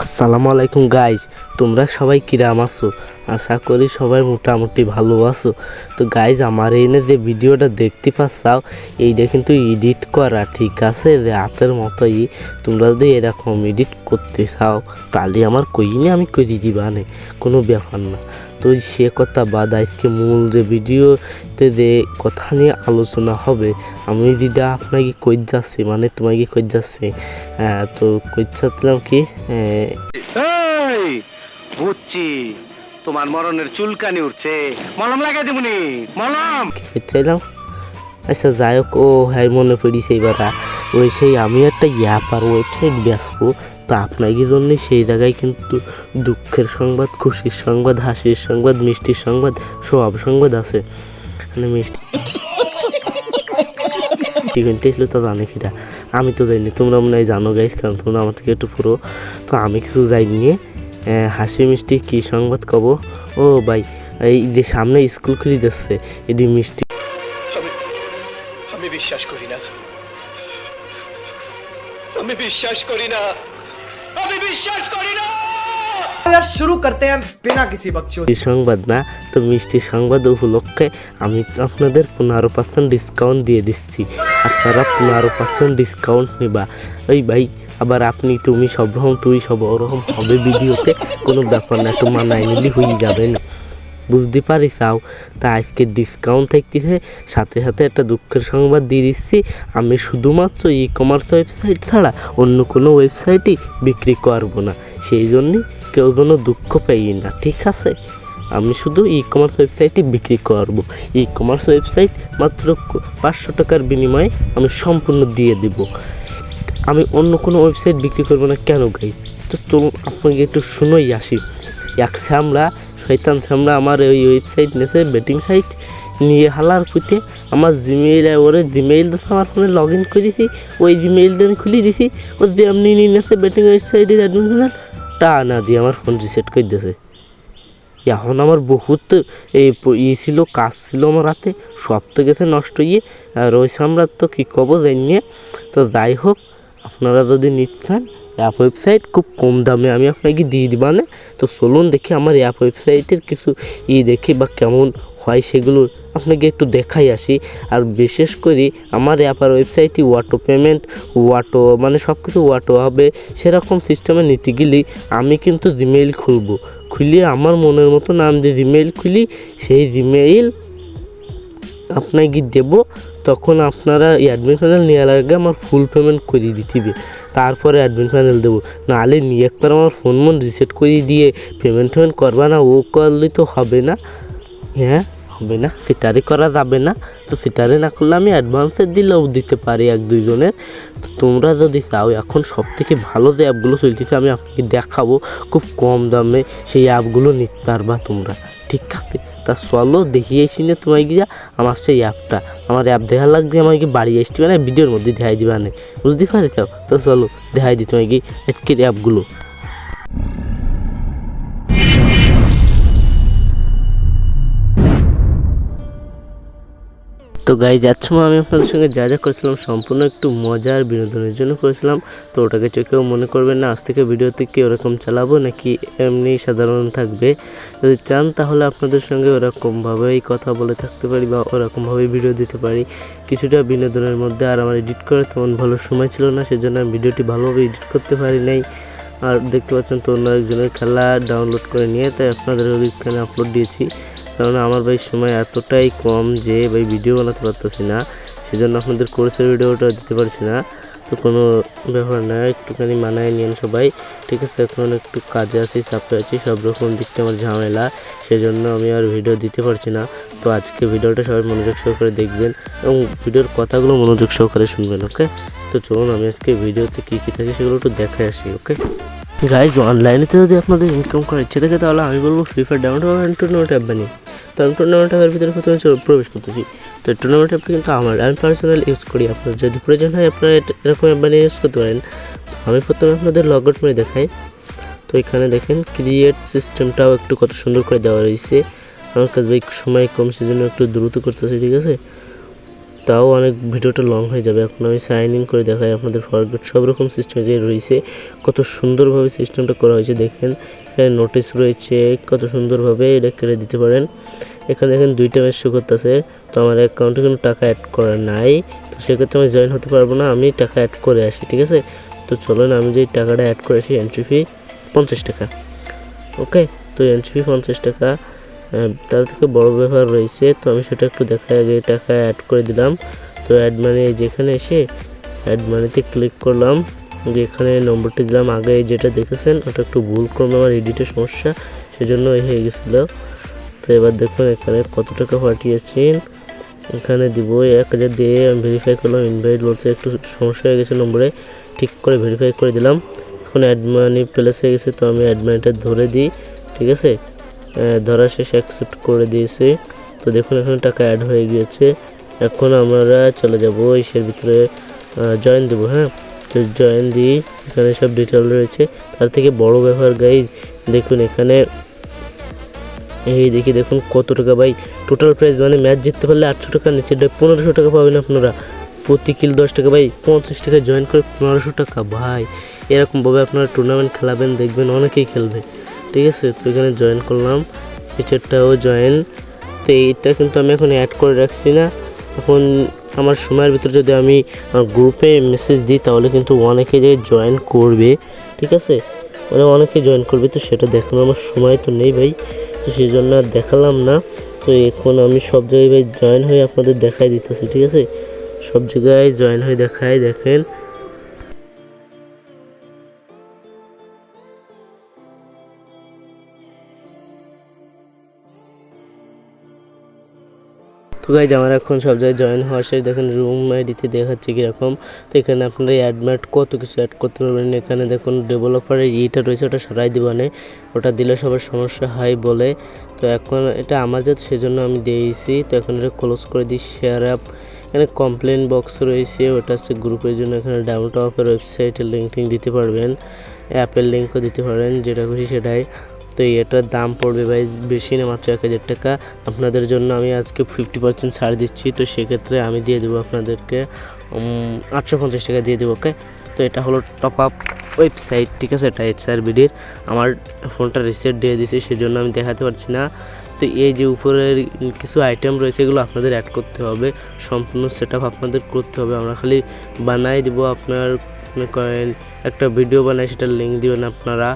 আসসালামু আলাইকুম গাইজ তোমরা সবাই কিরাম আছো? আশা করি সবাই মোটামুটি ভালো আছো। তো গাইজ আমার এনে যে ভিডিওটা দেখতে পাচ্ছাও, এইটা কিন্তু এডিট করা, ঠিক আছে? যে হাতের মতোই। তোমরা যদি এরকম এডিট করতে চাও, তাহলে আমার কইনি আমি কইরি দিবা কোনো ব্যাপার না। তো সে কথা বাদ আজকে মূল যে ভিডিওতে যে কথা নিয়ে আলোচনা হবে আমি যেটা আপনাকে কই যাচ্ছি মানে তোমাকে কই যাচ্ছি তো কই চাচ্ছিলাম কি বুঝছি তোমার মরণের চুলকানি উঠছে। মলম লাগাই দেবনি মলম। চাইলাম আচ্ছা যাই হোক ও হ্যাঁ মনে পড়িছে এবার ওই সেই আমি একটা অ্যাপ আর ওয়েবসাইট বেসবো তো আপনাকে জন্য সেই জায়গায় কিন্তু দুঃখের সংবাদ, খুশির সংবাদ, হাসির সংবাদ, মিষ্টির সংবাদ সব সংবাদ আছে। মানে মিষ্টি কিনতে এসলে তো জানে কিনা আমি তো যাইনি তোমরা মনে হয় জানো গাইস কারণ তোমরা আমার থেকে একটু পুরো। তো আমি কিছু যাইনি হাসি মিষ্টি কী সংবাদ কব? ও ভাই, এই যে সামনে স্কুল খুলে দিচ্ছে এটি মিষ্টি আমি বিশ্বাস করি না। আমি বিশ্বাস করি না। শুরু করতে বিনা কিসি বকচোদি সংবাদ না তো মিষ্টি সংবাদ উপলক্ষে আমি আপনাদের পনেরো পার্সেন্ট ডিসকাউন্ট দিয়ে দিচ্ছি। আপনারা পনেরো পার্সেন্ট ডিসকাউন্ট নিবা। ওই ভাই আবার আপনি তুমি সব রকম তুই সব ওরকম হবে ভিডিওতে কোনো ব্যাপার না তো মানায় নিলে হয়ে যাবে না। বুঝতে পারি চাও তা আজকে ডিসকাউন্ট থাকতেছে, সাথে সাথে একটা দুঃখের সংবাদ দিয়ে দিচ্ছি। আমি শুধুমাত্র ই কমার্স ওয়েবসাইট ছাড়া অন্য কোনো ওয়েবসাইটই বিক্রি করব না। সেই জন্যে কেউ কোনো দুঃখ পাই না, ঠিক আছে? আমি শুধু ই কমার্স ওয়েবসাইটই বিক্রি করব। ই কমার্স ওয়েবসাইট মাত্র পাঁচশো টাকার বিনিময়ে আমি সম্পূর্ণ দিয়ে দেব। আমি অন্য কোনো ওয়েবসাইট বিক্রি করব না কেন গাই তো চলুন, আপনাকে একটু শুনোই আসি। এক শ্যামরা শৈতান শ্যামরা আমার ওই ওয়েবসাইট নেছে বেটিং সাইট নিয়ে হালার পুঁতে আমার জিমেইল ওরে জিমেইল তো আমার ফোনে লগ ইন করেছি, ওই জিমেইলটা আমি খুলে দিছি, ও যে যেমনি নিয়ে নেছে বেটিং ওয়েবসাইটে অ্যাডমিশন টা না দিয়ে আমার ফোন রিসেট করে দিয়েছে। এখন আমার বহুত এই ই ছিল, কাজ ছিল আমার হাতে, সব তো গেছে নষ্ট হয়ে, আর ওই সামরাত তো কী কব জানিয়ে তো যাই হোক, আপনারা যদি নিতে চান অ্যাপ ওয়েবসাইট খুব কম দামে আমি আপনাকে দিয়ে দিবানে তো চলুন দেখি আমার অ্যাপ ওয়েবসাইটের কিছু ই দেখি বা কেমন হয় সেগুলো আপনাকে একটু দেখাই আসি। আর বিশেষ করে আমার অ্যাপ আর ওয়েবসাইটটি ওয়াটো পেমেন্ট ওয়াটো মানে সব কিছু ওয়াটো হবে, সেরকম সিস্টেমে নিতে গেলে আমি কিন্তু জিমেইল খুলবো। খুলিয়ে আমার মনের মতো নাম দিয়ে জিমেইল খুলি, সেই জিমেইল আপনাকে দেব, তখন আপনারা অ্যাডমিন প্যানেল নেওয়ার আগে আমার ফুল পেমেন্ট করে দিতিবে তারপরে অ্যাডমিন প্যানেল দেবো। নাহলে নিয়ে একবার আমার ফোন মন রিসেট করে দিয়ে পেমেন্ট টেমেন্ট করবা না, ও করলে তো হবে না। হ্যাঁ হবে না, সেটারে করা যাবে না। তো সেটারে না করলে আমি অ্যাডভান্সে দিলেও দিতে পারি এক দুইজনের তো তোমরা যদি চাও, এখন সব থেকে ভালো যে অ্যাপগুলো চলতেছে, আমি আপনাকে দেখাবো। খুব কম দামে সেই অ্যাপগুলো নিতে পারবা তোমরা। ঠিক আছে? তা চলো দেখিয়েছি না তোমায় গিয়া আমার সেই অ্যাপটা আমার অ্যাপ দেখার লাগবে আমাকে বাড়ি আসতে মানে ভিডিওর মধ্যে দেখাই দিবা না বুঝতে পারে তো চলো দেখাই দি তোমায় কি আজকের অ্যাপগুলো তো গাই যার সময় আমি আপনাদের সঙ্গে যা যা করেছিলাম সম্পূর্ণ একটু মজার বিনোদনের জন্য করেছিলাম, তো ওটাকে চোখেও মনে করবেন না, আজ থেকে ভিডিওতে কি ওরকম চালাবো নাকি এমনি সাধারণ থাকবে? যদি চান তাহলে আপনাদের সঙ্গে ওরকমভাবেই কথা বলে থাকতে পারি বা ওরকমভাবেই ভিডিও দিতে পারি। কিছুটা বিনোদনের মধ্যে আর আমার এডিট করে তেমন ভালো সময় ছিল না, সেজন্য আমি ভিডিওটি ভালোভাবে এডিট করতে পারি নাই। আর দেখতে পাচ্ছেন তো অন্য একজনের খেলা ডাউনলোড করে নিয়ে তাই আপনাদের ওইখানে আপলোড দিয়েছি। কারণ আমার ভাই সময় এতটাই কম যে ভাই ভিডিও বানাতে পারতেছি না, সেজন্য আপনাদের কোর্সের ভিডিওটা দিতে পারছি না। তো কোনো ব্যাপার না, একটুখানি মানায় নিন সবাই। ঠিক আছে, এখন একটু কাজে আছি, চাপে আছি, সব রকম দিক থেকে আমার ঝামেলা, সেজন্য আমি আর ভিডিও দিতে পারছি না। তো আজকে ভিডিওটা সবাই মনোযোগ সহকারে দেখবেন এবং ভিডিওর কথাগুলো মনোযোগ সহকারে শুনবেন ওকে তো চলুন, আমি আজকে ভিডিওতে কী কী থাকে সেগুলো একটু দেখে আসি ওকে গাইজ অনলাইনেতে যদি আপনাদের ইনকাম করার ইচ্ছে থাকে, তাহলে আমি বলব ফ্রি ফায়ার ডাউনলোড করবেন টুর্নামেন্ট অ্যাপ বানিয়ে তো আমি টুর্নামেন্ট অ্যাপের ভিতরে প্রথমে প্রবেশ করতেছি। তো টুর্নামেন্ট অ্যাপটা কিন্তু আমার আমি পার্সোনাল ইউজ করি। আপনার যদি প্রয়োজন হয় আপনারা এরকম বানিয়ে ইউজ করতে পারেন। আমি প্রথমে আপনাদের লগ আউট মেরে দেখাই। তো এখানে দেখেন ক্রিয়েট সিস্টেমটাও একটু কত সুন্দর করে দেওয়া রয়েছে। আমার কাছে সময় কম, সেজন্য একটু দ্রুত করতেছে, ঠিক আছে? তাও অনেক ভিডিওটা লং হয়ে যাবে। এখন আমি সাইন ইন করে দেখাই আপনাদের ফরগেট সব রকম সিস্টেম যে রয়েছে, কত সুন্দরভাবে সিস্টেমটা করা হয়েছে দেখেন। এখানে নোটিশ রয়েছে, কত সুন্দরভাবে এটা কেটে দিতে পারেন। এখানে দেখেন দুইটা ম্যাচ শো করতেছে, তো আমার অ্যাকাউন্টে কোনো টাকা অ্যাড করা নাই। তো সেক্ষেত্রে আমি জয়েন হতে পারব না, আমি টাকা অ্যাড করে আসি, ঠিক আছে? তো চলুন, আমি যে টাকাটা অ্যাড করে আসি এন্ট্রি ফি পঞ্চাশ টাকা। ওকে তো এন্ট্রি ফি পঞ্চাশ টাকা। তার থেকে বড় ব্যাপার রয়েছে, তো আমি সেটা একটু দেখাই, আগে টাকা অ্যাড করে দিলাম। তো অ্যাড মানি যেখানে এসে অ্যাড মানিতে ক্লিক করলাম যেখানে নম্বরটি দিলাম। আগে যেটা দেখেছেন, ওটা একটু ভুল করলাম, আমার এডিটের সমস্যা, সেজন্য হয়ে গেছিল। তো এবার দেখুন এখানে কত টাকা পাঠিয়েছেন। এখানে দিব এক হাজার দিয়ে আমি ভেরিফাই করলাম ইনভাইট বলছে একটু সমস্যা হয়ে গেছে নম্বরে, ঠিক করে ভেরিফাই করে দিলাম। এখন অ্যাড মানি প্লেস হয়ে গেছে, তো আমি অ্যাড মানিটা ধরে দিই, ঠিক আছে? ধরা শেষে অ্যাকসেপ্ট করে দিয়েছি। তো দেখুন, এখানে টাকা অ্যাড হয়ে গিয়েছে। এখন আমরা চলে যাব ইসের ভিতরে জয়েন দেবো হ্যাঁ? তো জয়েন দিই, এখানে সব ডিটেল রয়েছে। তার থেকে বড় ব্যবহার গাইজ দেখুন এখানে, এই দেখি, দেখুন কত টাকা, ভাই। টোটাল প্রাইস মানে ম্যাচ জিততে পারলে আটশো টাকা, নিচে পনেরোশো টাকা পাবেন আপনারা। প্রতি কিল দশ টাকা, ভাই, পঞ্চাশ টাকা জয়েন করে পনেরোশো টাকা, ভাই। এরকমভাবে আপনারা টুর্নামেন্ট খেলাবেন, দেখবেন অনেকেই খেলবে। ঠিক আছে, তো এখানে জয়েন করলাম। ফিচারটাও জয়েন তো এইটা কিন্তু আমি এখন অ্যাড করে রাখছি না। এখন আমার সময়ের ভিতরে যদি আমি গ্রুপে মেসেজ দিই, তাহলে কিন্তু অনেকে যে জয়েন করবে, ঠিক আছে? মানে অনেকে জয়েন করবে, তো সেটা দেখানোর আমার সময় তো নেই ভাই। তো সেই জন্য আর দেখালাম না। তো এখন আমি সব জায়গায় ভাই জয়েন হয়ে আপনাদের দেখাই দিতেছি, ঠিক আছে? সব জায়গায় জয়েন হয়ে দেখাই, দেখেন। তো গাইজ আমার এখন সব জায়গায় জয়েন হওয়া শেষ। দেখেন রুম আইডিতে দেখাচ্ছে কীরকম। তো এখানে আপনারা অ্যাডমেট কত কিছু অ্যাড করতে পারবেন। এখানে দেখুন ডেভেলপারের ইটা রয়েছে, ওটা সরাই দিবানে ওটা দিলে সবার সমস্যা হয় বলে। তো এখন এটা আমার যাতে সেজন্য আমি দিয়েছি। তো এখন এটা ক্লোজ করে দিই শেয়ার অ্যাপ এখানে কমপ্লেন বক্স রয়েছে, ওটা হচ্ছে গ্রুপের জন্য। এখানে ডাউন টপের ওয়েবসাইটের লিঙ্ক টিঙ্ক দিতে পারবেন। অ্যাপের লিঙ্কও দিতে পারেন, যেটা খুশি সেটাই। তো এটার দাম পড়বে ভাই বেশি না, মাত্র এক হাজার টাকা। আপনাদের জন্য আমি আজকে ফিফটি পার্সেন্ট ছাড় দিচ্ছি, তো সেক্ষেত্রে আমি দিয়ে দেবো আপনাদেরকে আটশো পঞ্চাশ টাকা দিয়ে দেবো ওকে তো এটা হলো টপ আপ ওয়েবসাইট ঠিক আছে? এটা এইচ আর বিডির আমার ফোনটা রিসেট দিয়ে দিয়েছি, সেজন্য আমি দেখাতে পারছি না। তো এই যে উপরের কিছু আইটেম রয়েছে, এগুলো আপনাদের অ্যাড করতে হবে। সম্পূর্ণ সেট আপনাদের করতে হবে। আমরা খালি বানাই দিব আপনার কয়েন, একটা ভিডিও বানাই, সেটার লিঙ্ক দিবেন আপনারা।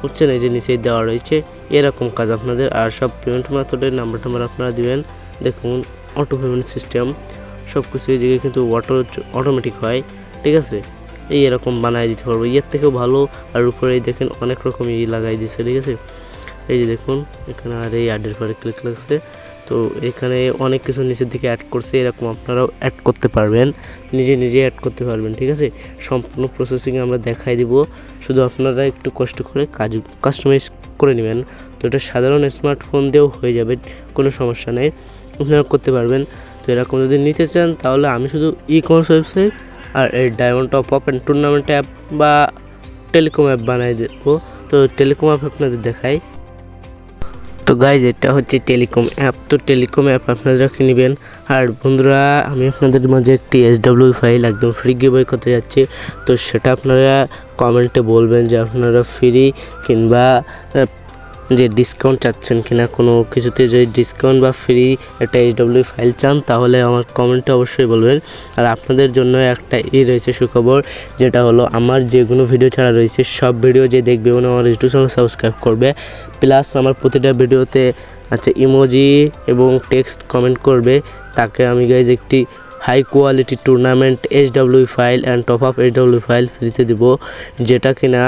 বুঝছেন এই যে নিচেই দেওয়া রয়েছে। এরকম কাজ আপনাদের, আর সব পেমেন্ট মেথডের নাম্বার টাম্বার আপনারা দেবেন। দেখুন অটো পেমেন্ট সিস্টেম সব কিছু এই জায়গায় কিন্তু অটো অটোমেটিক হয়, ঠিক আছে? এই এরকম বানাই দিতে পারব। এর থেকেও ভালো, আর উপরে দেখেন অনেক রকম ই লাগাই দিছে, ঠিক আছে? এই যে দেখুন, এখানে আর এই অ্যাডের পরে ক্লিক লাগছে। তো এখানে অনেক কিছু নিচের দিকে অ্যাড করছে, এরকম আপনারাও অ্যাড করতে পারবেন। নিজে নিজে অ্যাড করতে পারবেন, ঠিক আছে? সম্পূর্ণ প্রসেসিং আমরা দেখাই দিব। শুধু আপনারা একটু কষ্ট করে কাজ কাস্টমাইজ করে নেবেন। তো এটা সাধারণ স্মার্টফোন দিয়েও হয়ে যাবে, কোনো সমস্যা নেই। আপনারা করতে পারবেন। তো এরকম যদি নিতে চান, তাহলে আমি শুধু ই কমার্স ওয়েবসাইট আর এই diamond top up and tournament app বা টেলিকম অ্যাপ বানাই দেবো। তো টেলিকম অ্যাপ আপনাদের দেখাই। তো গাইজ এটা হচ্ছে টেলিকম অ্যাপ তো টেলিকম অ্যাপ আপনারা কিনে নেবেন। আর বন্ধুরা, আমি আপনাদের মাঝে একটি এস ডাব্লিউ ফাইল একদম ফ্রি গিভওয়ে করতে যাচ্ছি। তো সেটা আপনারা কমেন্টে বলবেন যে আপনারা ফ্রি কিংবা যে ডিসকাউন্ট চাচ্ছেন কিনা, কোনো কিছুতে যদি ডিসকাউন্ট বা ফ্রি একটা এইচ ডব্লিউ ফাইল চান, তাহলে আমার কমেন্টে অবশ্যই বলবেন। আর আপনাদের জন্য একটা ই রয়েছে সুখবর, যেটা হলো আমার যে কোনো ভিডিও ছাড়া রয়েছে, সব ভিডিও যে দেখবে উনি আমার ইউটিউব চ্যানেল সাবস্ক্রাইব করবে। প্লাস আমার প্রতিটা ভিডিওতে আচ্ছা ইমোজি এবং টেক্সট কমেন্ট করবে। তাকে আমি গাইজ একটি high quality tournament H W file and top up H W file ফ্রিতে দিব, যেটা কিনা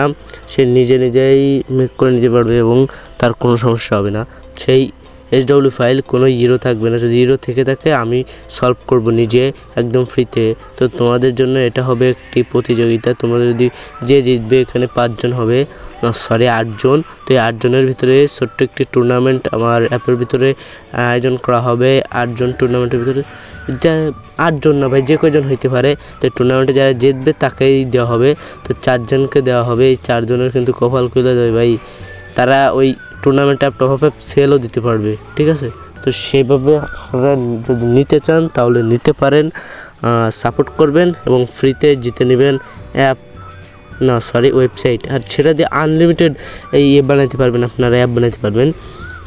সে নিজে নিজেই মেক করে নিতে পারবে এবং তার কোনো সমস্যা হবে না। সেই এইচ ডাব্লিউ ফাইল কোনো ইরো থাকবে না। যদি ইরো থেকে থাকে, আমি সলভ করব নিজে একদম ফ্রিতে। তো তোমাদের জন্য এটা হবে একটি প্রতিযোগিতা। তোমরা যদি যে জিতবে, এখানে পাঁচজন হবে। সরি আটজন। তো এই আটজনের ভিতরে ছোট্ট একটি টুর্নামেন্ট আমার অ্যাপের ভিতরে আয়োজন করা হবে। আটজন টুর্নামেন্টের ভিতরে যা আটজন না ভাই, যে কয়জন হইতে পারে, তো টুর্নামেন্টে যারা জিতবে তাকেই দেওয়া হবে। তো চারজনকে দেওয়া হবে, এই চারজনের কিন্তু কপাল খুলে দেবে ভাই। তারা ওই টুর্নামেন্টে টপ আপ সেলও দিতে পারবে, ঠিক আছে? তো সেভাবে আপনারা যদি নিতে চান, তাহলে নিতে পারেন সাপোর্ট করবেন এবং ফ্রিতে জিতে নেবেন অ্যাপ না সরি ওয়েবসাইট আর সেটা দিয়ে আনলিমিটেড এই ইয়ে বানাতে পারবেন, আপনারা অ্যাপ বানাতে পারবেন।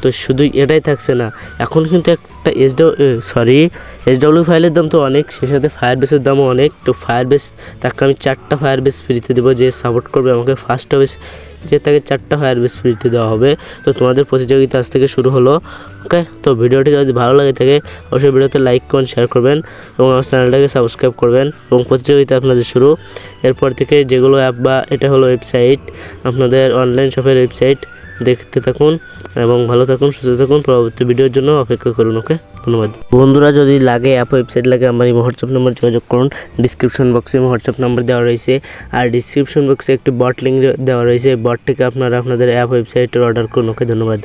তো শুধু এটাই থাকছে না, এখন কিন্তু একটা এস সরি এস ডাব্লিউ ফাইলের দাম তো অনেক, সেই সাথে ফায়ার বেসের দামও অনেক, তো ফায়ার বেস তাকে আমি চারটা ফায়ার বেস ফ্রিতে দেবো, যে সাপোর্ট করবে আমাকে ফার্স্ট হবে যে তাকে চারটা ফায়ার বেস ফ্রিতে দেওয়া হবে। তো তোমাদের প্রতিযোগিতা আজ থেকে শুরু হলো ওকে তো ভিডিওটি যদি ভালো লাগে থাকে, অবশ্যই ভিডিওতে লাইক কমেন্ট শেয়ার করবেন, এবং আমার চ্যানেলটাকে সাবস্ক্রাইব করবেন, এবং প্রতিযোগিতা আপনাদের শুরু। এরপর থেকে যেগুলো অ্যাপ বা এটা হলো ওয়েবসাইট আপনাদের অনলাইন শপের ওয়েবসাইট দেখতে থাকুন এবং ভালো থাকুন, সুস্থ থাকুন। পরবর্তী ভিডিওর জন্য অপেক্ষা করুন, ওকে? ধন্যবাদ। বন্ধুরা, যদি লাগে অ্যাপ ওয়েবসাইট লাগে, আমার এই হোয়াটসঅ্যাপ নাম্বার যোগাযোগ করুন। ডিসক্রিপশন বক্সে হোয়াটসঅ্যাপ নাম্বার দেওয়া রয়েছে। আর ডিসক্রিপশন বক্সে একটি বট লিঙ্ক দেওয়া রয়েছে। বট থেকে আপনারা আপনাদের অ্যাপ ওয়েবসাইটের অর্ডার করুন, ওকে? ধন্যবাদ।